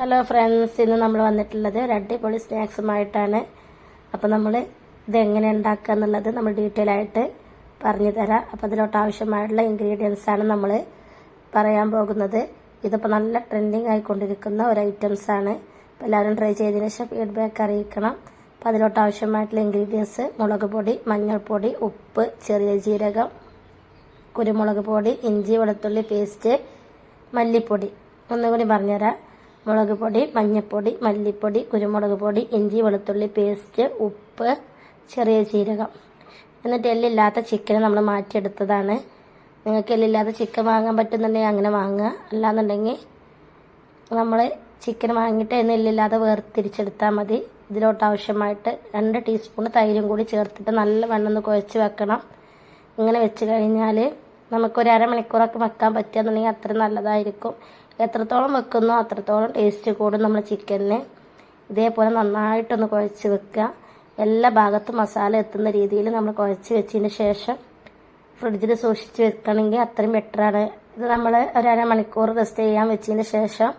Hello friends ഇന്ന് നമ്മൾ വന്നിട്ടുള്ളത് ഒരു അടിപൊളി സ്നാക്സുമായിട്ടാണ്. അപ്പോൾ നമ്മൾ ഇതെങ്ങനെ ഉണ്ടാക്കുക എന്നുള്ളത് നമ്മൾ ഡീറ്റെയിൽ ആയിട്ട് പറഞ്ഞു തരാം. അപ്പോൾ അതിലോട്ട് ആവശ്യമായിട്ടുള്ള ഇൻഗ്രീഡിയൻസ് ആണ് നമ്മൾ പറയാൻ പോകുന്നത്. ഇതിപ്പോൾ നല്ല ട്രെൻഡിങ് ആയിക്കൊണ്ടിരിക്കുന്ന ഒരു ഐറ്റംസ് ആണ്. അപ്പോൾ എല്ലാവരും ട്രൈ ചെയ്തതിന് ശേഷം ഫീഡ്ബാക്ക് അറിയിക്കണം. അപ്പോൾ അതിലോട്ട് ആവശ്യമായിട്ടുള്ള ഇൻഗ്രീഡിയൻസ് മുളക് പൊടി മഞ്ഞൾപ്പൊടി ഉപ്പ് ചെറിയ ജീരകം കുരുമുളക് പൊടി ഇഞ്ചി വെളുത്തുള്ളി പേസ്റ്റ് മല്ലിപ്പൊടി. ഒന്നുകൂടി പറഞ്ഞുതരാം. മുളക് പൊടി മഞ്ഞൾപ്പൊടി മല്ലിപ്പൊടി കുരുമുളക് പൊടി ഇഞ്ചി വെളുത്തുള്ളി പേസ്റ്റ് ഉപ്പ് ചെറിയ ജീരകം. എന്നിട്ട് എല്ലില്ലാത്ത ചിക്കൻ നമ്മൾ മാറ്റിയെടുത്തതാണ്. നിങ്ങൾക്ക് എല്ലില്ലാത്ത ചിക്കൻ വാങ്ങാൻ പറ്റുന്നുണ്ടെങ്കിൽ അങ്ങനെ വാങ്ങുക. അല്ലാന്നുണ്ടെങ്കിൽ നമ്മൾ ചിക്കൻ വാങ്ങിയിട്ട് അതിന് എല്ലില്ലാതെ വേർതിരിച്ചെടുത്താൽ മതി. ഇതിലോട്ട് ആവശ്യമായിട്ട് രണ്ട് ടീസ്പൂൺ തൈരും കൂടി ചേർത്തിട്ട് നല്ല വെണ്ണം ഒന്ന് കുഴച്ച് വെക്കണം. ഇങ്ങനെ വെച്ച് കഴിഞ്ഞാൽ നമുക്കൊരു അരമണിക്കൂറൊക്കെ വെക്കാൻ പറ്റുകയെന്നുണ്ടെങ്കിൽ അത്ര നല്ലതായിരിക്കും. എത്രത്തോളം വെക്കുന്നോ അത്രത്തോളം ടേസ്റ്റ് കൂടും നമ്മൾ ചിക്കനിന് ഇതേപോലെ നന്നായിട്ടൊന്ന് കുഴച്ച് വെക്കുക. എല്ലാ ഭാഗത്തും മസാല എത്തുന്ന രീതിയിൽ നമ്മൾ കുഴച്ച് വെച്ചതിന് ശേഷം ഫ്രിഡ്ജിൽ സൂക്ഷിച്ച് വെക്കണമെങ്കിൽ അത്രയും ബെറ്ററാണ് ഇത് നമ്മൾ ഒരു അരമണിക്കൂർ റെസ്റ്റ് ചെയ്യാൻ വെച്ചതിന് ശേഷം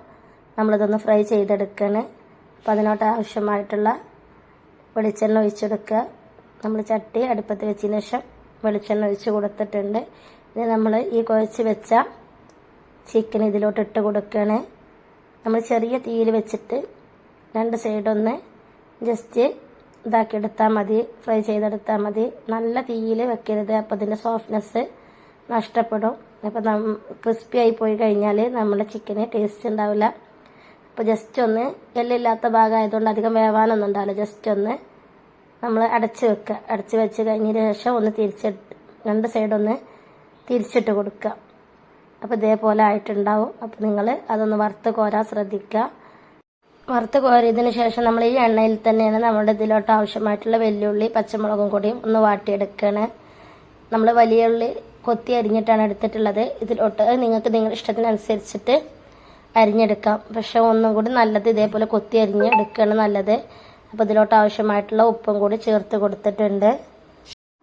നമ്മളിതൊന്ന് ഫ്രൈ ചെയ്തെടുക്കണം അപ്പോൾ അതിനോട്ട് ആവശ്യമായിട്ടുള്ള വെളിച്ചെണ്ണ ഒഴിച്ചെടുക്കുക. നമ്മൾ ചട്ടി അടുപ്പത്ത് വെച്ചതിന് ശേഷം വെളിച്ചെണ്ണ ഒഴിച്ച് കൊടുത്തിട്ടുണ്ട്. ഇനി നമ്മൾ ഈ കുഴച്ച് വെച്ച ചിക്കൻ ഇതിലോട്ട് ഇട്ട് കൊടുക്കുകയാണ് നമ്മൾ ചെറിയ തീയിൽ വെച്ചിട്ട് രണ്ട് സൈഡൊന്ന് ജസ്റ്റ് ഇതാക്കി എടുത്താൽ മതി. ഫ്രൈ ചെയ്തെടുത്താൽ മതി. നല്ല തീയിൽ വെക്കരുത്. അപ്പോൾ അതിന്റെ സോഫ്റ്റ്നെസ് നഷ്ടപ്പെടും. അപ്പോൾ നം ക്രിസ്പി ആയി പോയി കഴിഞ്ഞാൽ നമ്മുടെ ചിക്കന് ടേസ്റ്റ് ഉണ്ടാവില്ല. അപ്പോൾ ജസ്റ്റ് ഒന്ന് എല്ലില്ലാത്ത ഭാഗമായതുകൊണ്ട് അധികം വേവാനൊന്നും ഉണ്ടാവില്ല. ജസ്റ്റ് ഒന്ന് നമ്മൾ അടച്ച് വെക്കുക അടച്ച് വെച്ച് കഴിഞ്ഞതിന് ശേഷം ഒന്ന് തിരിച്ചിട്ട് രണ്ട് സൈഡൊന്ന് തിരിച്ചിട്ട് കൊടുക്കുക അപ്പോൾ ഇതേപോലെ ആയിട്ടുണ്ടാവും. അപ്പോൾ നിങ്ങൾ അതൊന്ന് വറുത്ത് കോരാൻ ശ്രദ്ധിക്കുക. വറുത്ത് കോരിയതിന് ശേഷം നമ്മൾ ഈ എണ്ണയിൽ തന്നെയാണ് നമ്മുടെ ഇതിലോട്ട് ആവശ്യമായിട്ടുള്ള വെല്ലുള്ളി പച്ചമുളകും കൂടിയും ഒന്ന് വാട്ടിയെടുക്കണേ. നമ്മൾ വലിയ ഉള്ളി കൊത്തി അരിഞ്ഞിട്ടാണ് എടുത്തിട്ടുള്ളത്. ഇതിലോട്ട് നിങ്ങൾക്ക് നിങ്ങളുടെ ഇഷ്ടത്തിനനുസരിച്ചിട്ട് അരിഞ്ഞെടുക്കാം. പക്ഷെ ഒന്നും കൂടി നല്ലത് ഇതേപോലെ കൊത്തി അരിഞ്ഞ് എടുക്കുകയാണ് നല്ലത്. അപ്പോൾ ഇതിലോട്ട് ആവശ്യമായിട്ടുള്ള ഉപ്പും കൂടി ചേർത്ത് കൊടുത്തിട്ടുണ്ട്.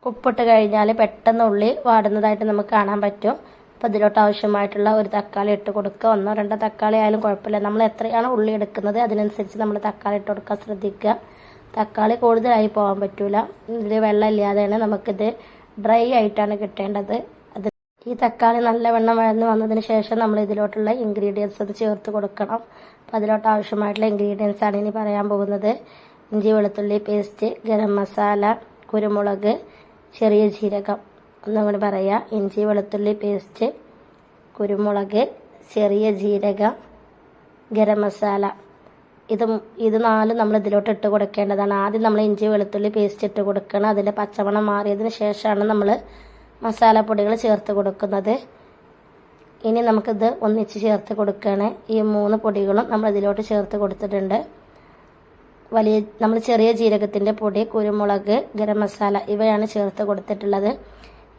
ഉപ്പിട്ട് കഴിഞ്ഞാൽ പെട്ടെന്ന് ഉള്ളി വാടുന്നതായിട്ട് നമുക്ക് കാണാൻ പറ്റും. അപ്പോൾ ഇതിലോട്ട് ആവശ്യമായിട്ടുള്ള ഒരു തക്കാളി ഇട്ട് കൊടുക്കുക. ഒന്നോ രണ്ടോ തക്കാളി ആയാലും കുഴപ്പമില്ല. നമ്മൾ എത്രയാണ് ഉള്ളി എടുക്കുന്നത് അതിനനുസരിച്ച് നമ്മൾ തക്കാളി ഇട്ട് കൊടുക്കാൻ ശ്രദ്ധിക്കുക. തക്കാളി കൂടുതലായി പോകാൻ പറ്റൂല. ഇതിൽ വെള്ളം ഇല്ലാതെയാണ് നമുക്കിത് ഡ്രൈ ആയിട്ടാണ് കിട്ടേണ്ടത്. അത് ഈ തക്കാളി നല്ല വെള്ളം വഴന്ന് വന്നതിന് ശേഷം നമ്മൾ ഇതിലോട്ടുള്ള ഇൻഗ്രീഡിയൻസ് അത് ചേർത്ത് കൊടുക്കണം. അപ്പോൾ അതിലോട്ട് ആവശ്യമായിട്ടുള്ള ഇൻഗ്രീഡിയൻസ് ആണ് ഇനി പറയാൻ പോകുന്നത്. ഇഞ്ചി വെളുത്തുള്ളി പേസ്റ്റ് ഗരം മസാല കുരുമുളക് ചെറിയ ജീരകം. ഒന്നും പറയാ. പറയാം ഇഞ്ചി വെളുത്തുള്ളി പേസ്റ്റ് കുരുമുളക് ചെറിയ ജീരകം ഗരം മസാല. ഇത് ഇത് നാല് നമ്മൾ ഇതിലോട്ട് ഇട്ട് കൊടുക്കേണ്ടതാണ്. ആദ്യം നമ്മൾ ഇഞ്ചി വെളുത്തുള്ളി പേസ്റ്റ് ഇട്ട് കൊടുക്കണം. അതിന്റെ പച്ചമണം മാറിയതിന് ശേഷമാണ് നമ്മൾ മസാലപ്പൊടികൾ ചേർത്ത് കൊടുക്കുന്നത്. ഇനി നമുക്കിത് ഒന്നിച്ച് ചേർത്ത് കൊടുക്കണേ. ഈ മൂന്ന് പൊടികളും നമ്മൾ ഇതിലോട്ട് ചേർത്ത് കൊടുത്തിട്ടുണ്ട്. വലിയ നമ്മൾ ചെറിയ ജീരകത്തിന്റെ പൊടി കുരുമുളക് ഗരം മസാല ഇവയാണ് ചേർത്ത് കൊടുത്തിട്ടുള്ളത്.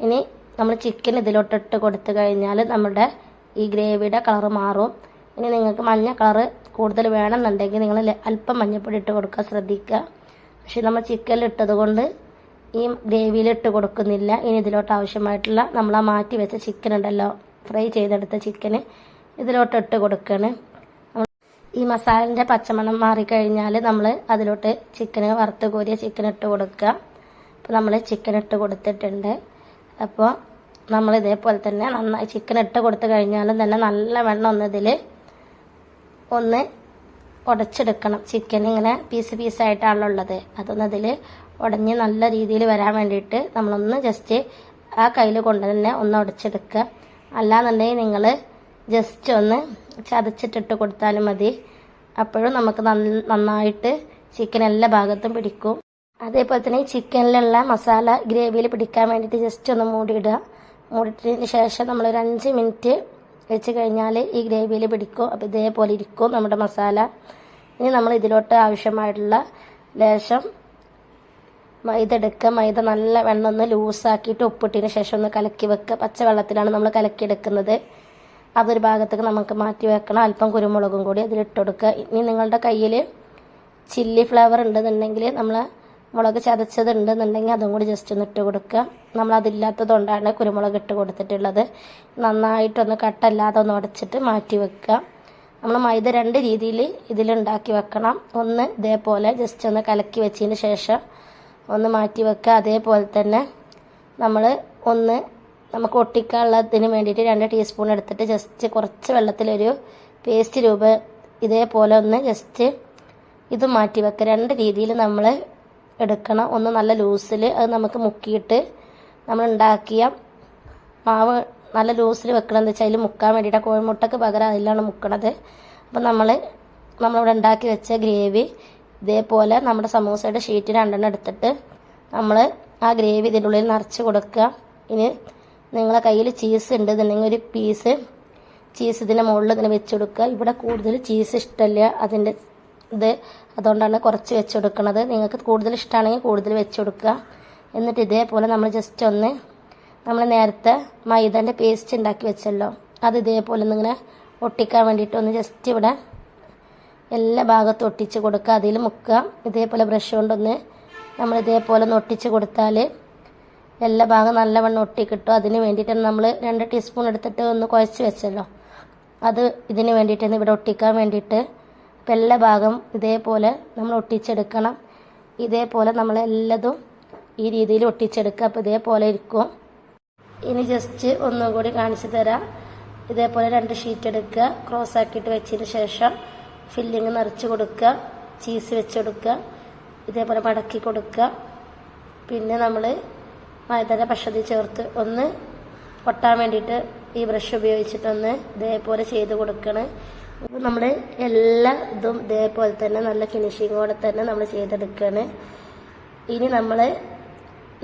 ഇനി നമ്മൾ ചിക്കൻ ഇതിലോട്ടിട്ട് കൊടുത്തു കഴിഞ്ഞാൽ നമ്മുടെ ഈ ഗ്രേവിയുടെ കളർ മാറും. ഇനി നിങ്ങൾക്ക് മഞ്ഞ കളറ് കൂടുതൽ വേണമെന്നുണ്ടെങ്കിൽ നിങ്ങൾ അല്പം മഞ്ഞപ്പൊടി ഇട്ട് കൊടുക്കാൻ ശ്രദ്ധിക്കുക. പക്ഷെ നമ്മൾ ചിക്കൻ ഇട്ടത് കൊണ്ട് ഈ ഗ്രേവിയിൽ ഇട്ട് കൊടുക്കുന്നില്ല. ഇനി ഇതിലോട്ട് ആവശ്യമായിട്ടുള്ള നമ്മൾ ആ മാറ്റി വെച്ച ചിക്കൻ ഉണ്ടല്ലോ ഫ്രൈ ചെയ്തെടുത്ത ചിക്കന് ഇതിലോട്ട് ഇട്ട് കൊടുക്കുകയാണ് ഈ മസാലന്റെ പച്ചമണം മാറിക്കഴിഞ്ഞാൽ നമ്മൾ അതിലോട്ട് ചിക്കന് വറുത്ത് കോരിയ ചിക്കൻ ഇട്ട് കൊടുക്കുക. അപ്പോൾ നമ്മൾ ചിക്കൻ ഇട്ട് കൊടുത്തിട്ടുണ്ട്. അപ്പോൾ നമ്മൾ ഇതേപോലെ തന്നെ നന്നായി ചിക്കൻ ഇട്ട് കൊടുത്തു കഴിഞ്ഞാലും തന്നെ നല്ല വെണ്ണം ഒന്ന് ഇതിൽ ഒന്ന് ഉടച്ചെടുക്കണം ചിക്കൻ ഇങ്ങനെ പീസ് പീസായിട്ടാണല്ലോ ഉള്ളത്. അതൊന്ന് അതിൽ ഉടഞ്ഞ് നല്ല രീതിയിൽ വരാൻ വേണ്ടിയിട്ട് നമ്മളൊന്ന് ജസ്റ്റ് ആ കയ്യിൽ കൊണ്ട് തന്നെ ഒന്ന് ഉടച്ചെടുക്കുക അല്ലാന്നുണ്ടെങ്കിൽ നിങ്ങൾ ജസ്റ്റ് ഒന്ന് ചതച്ചിട്ടിട്ട് കൊടുത്താലും മതി. അപ്പോഴും നമുക്ക് നന്നായിട്ട് ചിക്കൻ എല്ലാ ഭാഗത്തും പിടിക്കും. അതേപോലെ തന്നെ ഈ ചിക്കനിലുള്ള മസാല ഗ്രേവിയിൽ പിടിക്കാൻ വേണ്ടിയിട്ട് ജസ്റ്റ് ഒന്ന് മൂടിയിടുക. മൂടിയിട്ടതിന് ശേഷം നമ്മൾ ഒരു അഞ്ച് മിനിറ്റ് വെച്ച് കഴിഞ്ഞാൽ ഈ ഗ്രേവിയിൽ പിടിക്കും. അപ്പോൾ ഇതേപോലെ ഇരിക്കും നമ്മുടെ മസാല. ഇനി നമ്മൾ ഇതിലോട്ട് ആവശ്യമായിട്ടുള്ള ലേശം മൈദ എടുക്കുക. മൈദ നല്ല വെണ്ണം ഒന്ന് ലൂസാക്കിയിട്ട് ഉപ്പിട്ടതിന് ശേഷം ഒന്ന് കലക്കി വെക്കുക. പച്ചവെള്ളത്തിലാണ് നമ്മൾ കലക്കി എടുക്കുന്നത്. അതൊരു ഭാഗത്തേക്ക് നമുക്ക് മാറ്റി വെക്കണം. അല്പം കുരുമുളകും കൂടി അതിലിട്ട് കൊടുക്കുക. ഇനി നിങ്ങളുടെ കയ്യിൽ ചില്ലി ഫ്ലേവർ ഉണ്ടെന്നുണ്ടെങ്കിൽ നമ്മൾ മുളക് ചതച്ചത് ഉണ്ടെന്നുണ്ടെങ്കിൽ അതും കൂടി ജസ്റ്റ് ഒന്ന് ഇട്ട് കൊടുക്കുക. നമ്മൾ അതില്ലാത്തത് കൊണ്ടാണ് കുരുമുളക് ഇട്ട് കൊടുത്തിട്ടുള്ളത്. നന്നായിട്ടൊന്ന് കട്ടല്ലാതെ ഒന്ന് ഉടച്ചിട്ട് മാറ്റി വെക്കുക. നമ്മൾ മൈദ രണ്ട് രീതിയിൽ ഇതിലുണ്ടാക്കി വെക്കണം. ഒന്ന് ഇതേപോലെ ജസ്റ്റ് ഒന്ന് കലക്കി വെച്ചതിന് ശേഷം ഒന്ന് മാറ്റി വെക്കുക. അതേപോലെ തന്നെ നമ്മൾ ഒന്ന് നമുക്ക് ഒട്ടിക്കാനുള്ളതിന് വേണ്ടിയിട്ട് രണ്ട് ടീസ്പൂൺ എടുത്തിട്ട് ജസ്റ്റ് കുറച്ച് വെള്ളത്തിലൊരു പേസ്റ്റ് രൂപ ഇതേപോലെ ഒന്ന് ജസ്റ്റ് ഇത് മാറ്റി വെക്കുക. രണ്ട് രീതിയിൽ നമ്മൾ എടുക്കണം. ഒന്ന് നല്ല ലൂസിൽ അത് നമുക്ക് മുക്കിയിട്ട് നമ്മൾ ഉണ്ടാക്കിയ മാവ് നല്ല ലൂസിൽ വെക്കണം. എന്ന് വെച്ചാൽ അതിൽ മുക്കാൻ വേണ്ടിയിട്ട് കോഴിമുട്ടക്ക് പകരം അതിലാണ് മുക്കണത്. അപ്പം നമ്മൾ നമ്മളിവിടെ ഉണ്ടാക്കി വെച്ച ഗ്രേവി ഇതേപോലെ നമ്മുടെ സമൂസയുടെ ഷീറ്റ് രണ്ടെണ്ണം എടുത്തിട്ട് നമ്മൾ ആ ഗ്രേവി ഇതിന്റെ ഉള്ളിൽ നിറച്ച് കൊടുക്കുക. ഇനി നിങ്ങളെ കയ്യിൽ ചീസ് ഉണ്ട് എന്നുണ്ടെങ്കിൽ ഒരു പീസ് ചീസ് ഇതിന്റെ മുകളിൽ ഇങ്ങനെ വെച്ച് കൊടുക്കുക. ഇവിടെ കൂടുതൽ ചീസ് ഇഷ്ടമല്ല. അതിന്റെ ഇത് അതുകൊണ്ടാണ് കുറച്ച് വെച്ച് കൊടുക്കുന്നത് നിങ്ങൾക്ക് കൂടുതൽ ഇഷ്ടമാണെങ്കിൽ കൂടുതൽ വെച്ച് കൊടുക്കുക എന്നിട്ട് ഇതേപോലെ നമ്മൾ ജസ്റ്റ് ഒന്ന് നമ്മൾ നേരത്തെ മൈദന്റെ പേസ്റ്റ് ഉണ്ടാക്കി വെച്ചല്ലോ. അത് ഇതേപോലെ ഒന്നിങ്ങനെ ഒട്ടിക്കാൻ വേണ്ടിയിട്ട് ഒന്ന് ജസ്റ്റ് ഇവിടെ എല്ലാ ഭാഗത്തും ഒട്ടിച്ച് കൊടുക്കുക. അതിൽ മുക്കുക. ഇതേപോലെ ബ്രഷ് കൊണ്ടൊന്ന് നമ്മൾ ഇതേപോലെ ഒന്ന് ഒട്ടിച്ച് കൊടുത്താൽ എല്ലാ ഭാഗം നല്ലവണ്ണം ഒട്ടി കിട്ടും. അതിന് വേണ്ടിയിട്ടാണ് നമ്മൾ രണ്ട് ടീസ്പൂൺ എടുത്തിട്ട് ഒന്ന് കുഴച്ച് വെച്ചല്ലോ. അത് ഇതിന് വേണ്ടിയിട്ടാണ് ഇവിടെ ഒട്ടിക്കാൻ വേണ്ടിയിട്ട് എല്ലാ ഭാഗം ഇതേപോലെ നമ്മൾ ഒട്ടിച്ചെടുക്കണം. ഇതേപോലെ നമ്മൾ എല്ലാതും ഈ രീതിയിൽ ഒട്ടിച്ചെടുക്കുക. അപ്പോൾ ഇതേപോലെ ഇരിക്കും. ഇനി ജസ്റ്റ് ഒന്നും കൂടി കാണിച്ചു തരാം. ഇതേപോലെ രണ്ട് ഷീറ്റ് എടുക്കുക. ക്രോസ് ആക്കിയിട്ട് വെച്ചതിന് ശേഷം ഫില്ലിങ് നിറച്ച് കൊടുക്കുക. ചീസ് വെച്ചെടുക്കുക ഇതേപോലെ മടക്കി കൊടുക്കുക. പിന്നെ നമ്മൾ മൈദന പശതി ചേർത്ത് ഒന്ന് ഒട്ടാൻ വേണ്ടിയിട്ട് ഈ ബ്രഷ് ഉപയോഗിച്ചിട്ടൊന്ന് ഇതേപോലെ ചെയ്ത് കൊടുക്കണം. അപ്പോൾ നമ്മൾ എല്ലാ ഇതും ഇതേപോലെ തന്നെ നല്ല ഫിനിഷിങ്ങോടെ തന്നെ നമ്മൾ ചെയ്തെടുക്കുകയാണ് ഇനി നമ്മൾ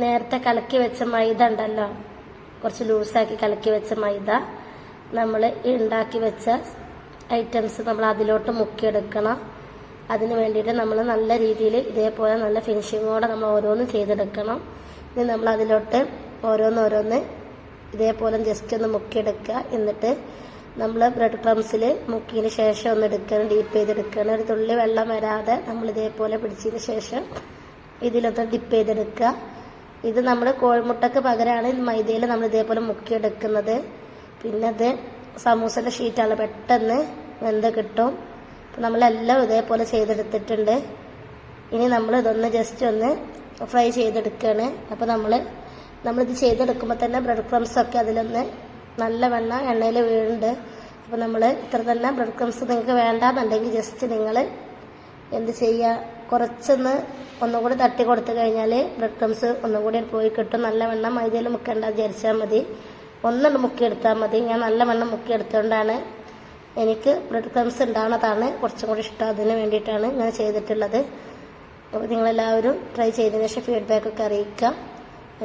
നേരത്തെ കലക്കി വെച്ച മൈദ ഉണ്ടല്ലോ? കുറച്ച് ലൂസാക്കി കലക്കി വെച്ച മൈദ. നമ്മൾ ഉണ്ടാക്കി വെച്ച ഐറ്റംസ് നമ്മൾ അതിലോട്ട് മുക്കിയെടുക്കണം. അതിന് വേണ്ടിയിട്ട് നമ്മൾ നല്ല രീതിയിൽ ഇതേപോലെ നല്ല ഫിനിഷിങ്ങോടെ നമ്മൾ ഓരോന്നും ചെയ്തെടുക്കണം. ഇനി നമ്മൾ അതിലോട്ട് ഓരോന്നോരോന്ന് ഇതേപോലെ ജസ്റ്റ് ഒന്ന് മുക്കിയെടുക്കുക. എന്നിട്ട് നമ്മൾ ബ്രെഡ് ക്രംസിൽ മുക്കിയതിന് ശേഷം ഒന്ന് എടുക്കണം ഡീപ്പ് ചെയ്തെടുക്കണം ഒരു തുള്ളി വെള്ളം വരാതെ നമ്മൾ ഇതേപോലെ പിടിച്ചതിന് ശേഷം ഇതിലൊന്ന് ഡിപ്പ് ചെയ്തെടുക്കുക. ഇത് നമ്മൾ കോഴിമുട്ടക്ക് പകരമാണ് മൈദയിൽ നമ്മൾ ഇതേപോലെ മുക്കിയെടുക്കുന്നത്. പിന്നെ അത് സമൂസയുടെ ഷീറ്റാണ് പെട്ടെന്ന് വെന്ത് കിട്ടും. നമ്മളെല്ലാം ഇതേപോലെ ചെയ്തെടുത്തിട്ടുണ്ട്. ഇനി നമ്മൾ ഇതൊന്ന് ജസ്റ്റ് ഒന്ന് ഫ്രൈ ചെയ്തെടുക്കുകയാണ്. അപ്പോൾ നമ്മൾ നമ്മളിത് ചെയ്തെടുക്കുമ്പോൾ തന്നെ ബ്രെഡ് ക്രംസ് ഒക്കെ അതിലൊന്ന് നല്ല വെണ്ണ എണ്ണയിൽ വീഴുന്നുണ്ട് അപ്പോൾ നമ്മൾ ഇത്ര തന്നെ ബ്രെഡ് ക്രംസ് നിങ്ങൾക്ക് വേണ്ടാന്നുണ്ടെങ്കിൽ ജസ്റ്റ് നിങ്ങൾ എന്ത് ചെയ്യുക കുറച്ചൊന്ന് ഒന്നും കൂടി തട്ടി കൊടുത്തു കഴിഞ്ഞാൽ ബ്രെഡ് ക്രംസ് ഒന്നും കൂടി പോയി കിട്ടും. നല്ല വെണ്ണം മൈദയിൽ മുക്കേണ്ട വിചാരിച്ചാൽ മതി. ഒന്നുകൊണ്ട് മുക്കിയെടുത്താൽ മതി. ഞാൻ നല്ല വെണ്ണം മുക്കിയെടുത്തുകൊണ്ടാണ് എനിക്ക് ബ്രെഡ് ക്രംസ് ഉണ്ടാവുന്നതാണ് കുറച്ചും കൂടി ഇഷ്ടം. അതിന് വേണ്ടിയിട്ടാണ് ഞാൻ ചെയ്തിട്ടുള്ളത്. അപ്പോൾ നിങ്ങളെല്ലാവരും ട്രൈ ചെയ്തതിന് ശേഷം ഫീഡ്ബാക്ക് ഒക്കെ അറിയിക്കുക.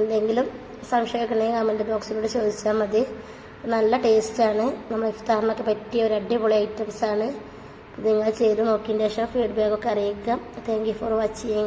എന്തെങ്കിലും സംശയമൊക്കെ ഉണ്ടെങ്കിൽ കമന്റ് ബോക്സിലൂടെ ചോദിച്ചാൽ മതി. നല്ല ടേസ്റ്റാണ് നമ്മൾ ഇഫ്താറിനൊക്കെ പറ്റിയ ഒരു അടിപൊളി ഐറ്റംസാണ് നിങ്ങൾ ചെയ്ത് നോക്കിയതിന് ശേഷം ഫീഡ്ബാക്ക് ഒക്കെ അറിയിക്കുക താങ്ക് യു ഫോർ വാച്ചിങ്